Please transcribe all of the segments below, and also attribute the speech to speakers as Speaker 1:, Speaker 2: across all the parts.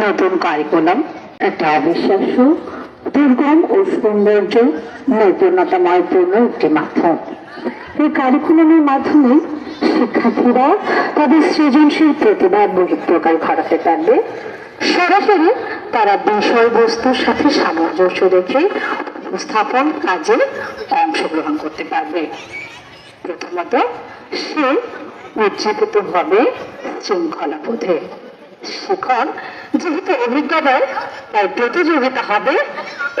Speaker 1: নতুন কারিকুলাম একটা অবিশ্বাস্য, দুর্গম ও সৌন্দর্য, নৈপুণ্যতাময় পূর্ণ একটি মাধ্যম। এই কারিকুলামের মাধ্যমে শিক্ষার্থীরা তাদের সৃজনশীল প্রতিভার বহিঃপ্রকাশ ঘটাতে পারবে। সরাসরি তারা বিষয়বস্তুর সাথে সামঞ্জস্য রেখে উপস্থাপন কাজে অংশগ্রহণ করতে পারবে। প্রথমত, সে উজ্জীবিত হবে শৃঙ্খলা বোধে শিক্ষক যেহেতু অভিজ্ঞতায় তাই প্রতিযোগিতা হবে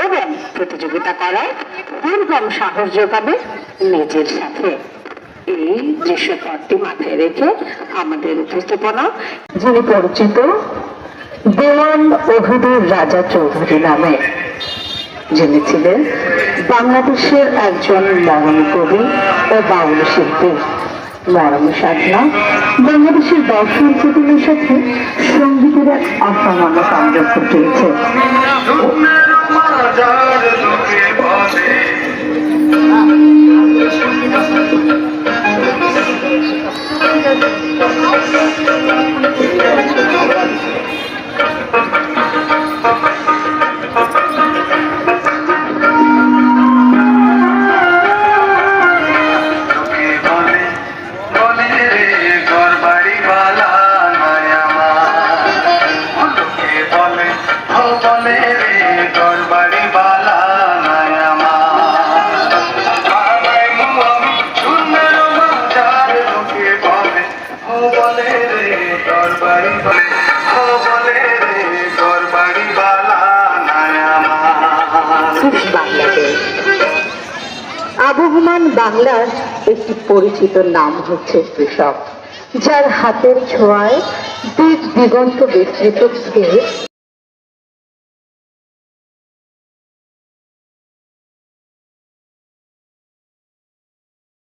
Speaker 1: এবং প্রতিযোগিতা করায় দুর্গম সাহস যোগাবে নিজের সাথে। এই দৃশ্যপটটি মাথায় রেখে আমাদের উপস্থাপনা যিনি পরিচিত দেওয়ান অভিদুর রাজা চৌধুরী নামে, যিনি ছিলেন বাংলাদেশের একজন মরণ কবি ও বাউল শিল্পী। মরণ সাধনা। বাংলাদেশের দর্শন প্রতিমের সাথে সঙ্গীতের এক অসামান্য সংযোগ ঘটিয়েছে
Speaker 2: Thank মাজার
Speaker 1: আবহমান বাংলার একটি পরিচিত নাম হচ্ছে কৃষক যার হাতের ছোঁয়ায় দিক দিগন্ত বিস্তৃত